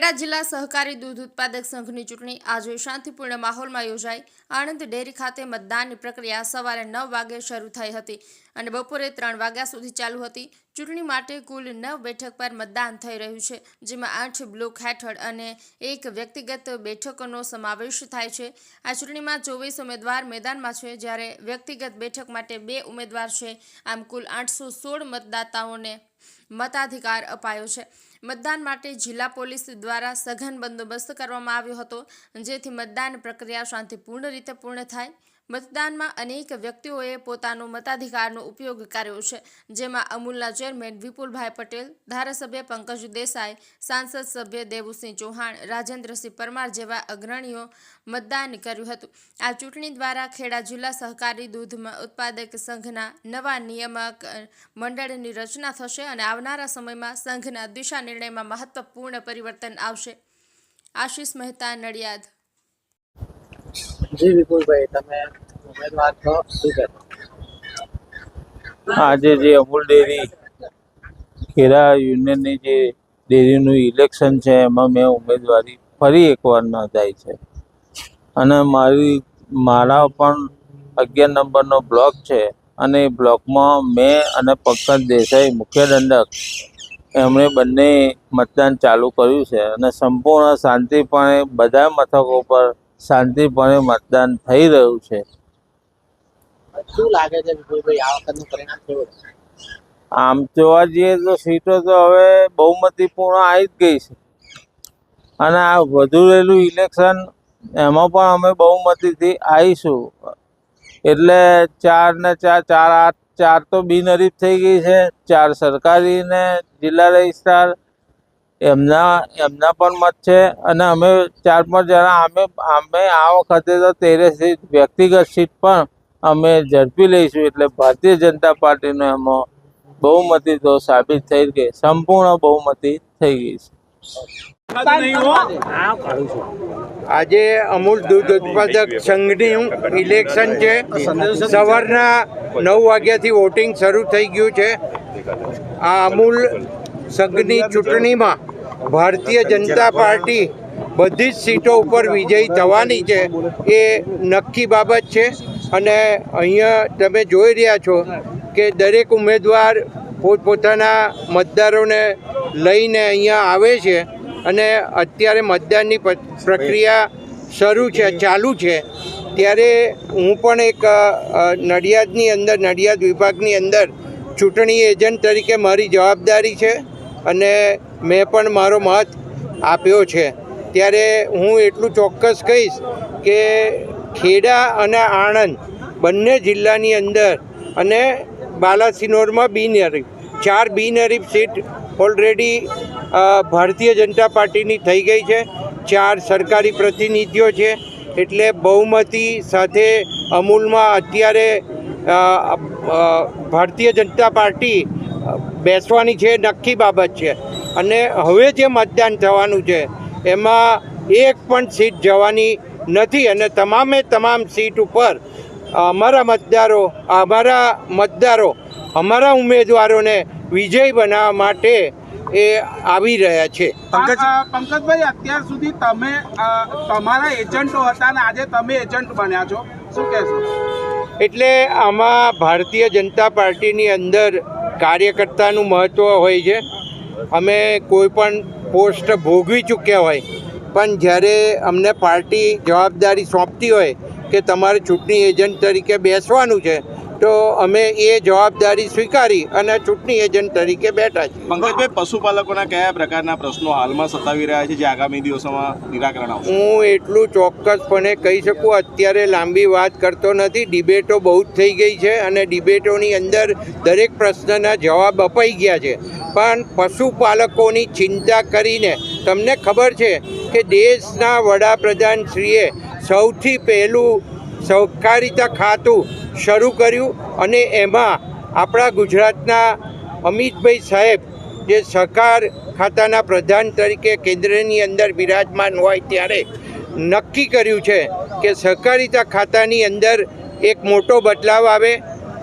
ખેડા જિલ્લા સહકારી દૂધ ઉત્પાદક સંઘની ચૂંટણી આજે શાંતિપૂર્ણ માહોલમાં યોજાઈ. આણંદ ડેરી ખાતે મતદાનની પ્રક્રિયા સવારે નવ વાગે શરૂ થઈ હતી અને બપોરે ત્રણ વાગ્યા સુધી ચાલુ હતી. ચૂંટણી માટે કુલ નવ બેઠક પર મતદાન થઈ રહ્યું છે, જેમાં આઠ બ્લોક હેઠળ અને એક વ્યક્તિગત બેઠકોનો સમાવેશ થાય છે. આ ચૂંટણીમાં ચોવીસ ઉમેદવાર મેદાનમાં છે, જ્યારે વ્યક્તિગત બેઠક માટે બે ઉમેદવાર છે. આમ કુલ આઠસો સોળ મતદાતાઓને મતાધિકાર અપાયો છે. મતદાન માટે જિલ્લા પોલીસ દ્વારા સઘન બંદોબસ્ત કરવામાં આવ્યો હતો, જેથી મતદાન પ્રક્રિયા શાંતિપૂર્ણ રીતે પૂર્ણ થાય. મતદાનમાં અનેક વ્યક્તિઓએ પોતાનો મતાધિકારનો ઉપયોગ કર્યો છે. જેમાં અમૂલના ચેરમેન વિપુલભાઈ પટેલ, ધારાસભ્ય પંકજ દેસાઈ, સાંસદ સભ્ય દેવુસિંહ ચૌહાણ, રાજેન્દ્રસિંહ પરમાર જેવા અગ્રણીઓ મતદાન કર્યું હતું. આ ચૂંટણી દ્વારા ખેડા જિલ્લા સહકારી દૂધ ઉત્પાદક સંઘના નવા નિયામક મંડળની રચના થશે અને આવનારા સમયમાં સંઘના દિશા નિર્ણયમાં મહત્વપૂર્ણ પરિવર્તન આવશે. આશીષ મહેતા, નડિયાદ. જી વિપુલભાઈ, તમે આજે જે અમૂલ ડેરી, ખેડા યુનિયનની જે ડેરીનું ઇલેક્શન છે, એમાં મેં ઉમેદવારી ફરી એકવાર નોંધાઈ છે. અને મારી, મારા પણ અગિયાર નંબરનો બ્લોક છે અને એ બ્લોકમાં મેં અને પંકજ દેસાઈ મુખ્ય દંડક, એમણે બંને મતદાન ચાલુ કર્યું છે અને સંપૂર્ણ શાંતિપણે, બધા મથકો પર શાંતિપણે મતદાન થઈ રહ્યું છે. શું લાગે છે આમ જોવા જઈએ તો સીટો તો હવે બહુમતીપૂર્ણ આવી જ ગઈ છે. અને આ વધુ રહેલું ઇલેક્શન એમાં પણ અમે બહુમતીથી આવીશું. એટલે ચાર ને ચાર ચાર આઠ, ચાર તો બિનહરીફ થઈ ગઈ છે. ચાર સરકારી ને જિલ્લા રજિસ્ટ્રાર, એમના એમના પણ મત છે. અને અમે ચાર પાંચ જણા, અમે અમે આ વખતે તો તેરેસ વ્યક્તિગત સીટ પણ અમે ઝડપી લઈશું એટલે ભારતીય જનતા પાર્ટીનો એમાં બહુમતી તો સાબિત થઈ ગઈ. સંપૂર્ણ બહુમતી થઈ ગઈ છે. આજે અમૂલ દૂધ ઉત્પાદક સંઘની ઇલેક્શન છે. સવારના નવ વાગ્યાથી વોટિંગ શરૂ થઈ ગયું છે. આ અમૂલ સંઘની ચૂંટણીમાં ભારતીય જનતા પાર્ટી બધી જ સીટો ઉપર વિજયી થવાની છે. એ નક્કી બાબત છે. અને અહીંયા તમે જોઈ રહ્યા છો કે દરેક ઉમેદવાર પોતપોતાના મતદારોને લઈને અહીંયા આવે છે અને અત્યારે મતદાનની પ્રક્રિયા શરૂ છે, ચાલુ છે. ત્યારે હું પણ એક નડિયાદની અંદર, નડિયાદ વિભાગની અંદર ચૂંટણી એજન્ટ તરીકે મારી જવાબદારી છે અને મેં પણ મારો મત આપ્યો છે. ત્યારે હું એટલું ચોક્કસ કહીશ કે ખેડા અને આણંદ બંને જિલ્લાની અંદર અને બાલાસિનોરમાં બિનહરીફ. ચાર બિનહરીફ સીટ ઓલરેડી ભારતીય જનતા પાર્ટીની થઈ ગઈ છે. ચાર સરકારી પ્રતિનિધિઓ છે. એટલે બહુમતી સાથે અમૂલમાં અત્યારે ભારતીય જનતા પાર્ટી બેસવાની છે, નક્કી બાબત છે. અને હવે જે મતદાન થવાનું છે, એમાં એક પણ સીટ જવાની નથી અને તમામે તમામ સીટ ઉપર અમારા મતદારો અમારા મતદારો અમારા ઉમેદવારોને વિજય બનાવવા માટે એ આવી રહ્યા છે. પંકજ પંકજભાઈ અત્યાર સુધી તમે તમારા એજન્ટો હતા ને આજે તમે એજન્ટ બન્યા છો. શું કહેશો? એટલે આમાં ભારતીય જનતા પાર્ટીની અંદર કાર્યકર્તાનું મહત્ત્વ હોય છે. અમે કોઈ પણ પોસ્ટ ભોગવી ચૂક્યા હોય પણ જ્યારે અમને પાર્ટી જવાબદારી સોંપતી હોય કે તમારે ચૂંટણી એજન્ટ તરીકે બેસવાનું છે તો અમે એ જવાબદારી સ્વીકારી અને ચૂંટણી એજન્ટ તરીકે બેઠા છીએ. પંકજભાઈ પશુપાલકોના કયા પ્રકારના પ્રશ્નો હાલમાં સતાવી રહ્યા છે જે આગામી દિવસોમાં નિરાકરણ આવશે? હું એટલું ચોક્કસપણે કહી શકું અત્યારે લાંબી વાત કરતો નથી. ડિબેટો બહુ જ થઈ ગઈ છે અને ડિબેટોની અંદર દરેક પ્રશ્નના જવાબ અપાઈ ગયા છે. પણ પશુપાલકોની ચિંતા કરીને તમને ખબર છે કે દેશના વડાપ્રધાનશ્રીએ સૌથી પહેલું સહકારિતા ખાતું શરૂ કર્યું અને એમાં આપણા ગુજરાતના અમિતભાઈ સાહેબ જે સહકાર ખાતાના પ્રધાન તરીકે કેન્દ્રની અંદર બિરાજમાન હોય ત્યારે નક્કી કર્યું છે કે સહકારિતા ખાતાની અંદર એક મોટો બદલાવ આવે,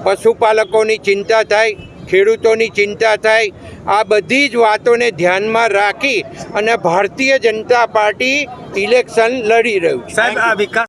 પશુપાલકોની ચિંતા થાય ખેડૂતોની ચિંતા થાય, આ બધી જ વાતોને ધ્યાનમાં રાખી અને ભારતીય જનતા પાર્ટી ઇલેક્શન લડી રહ્યું છે. સાહેબ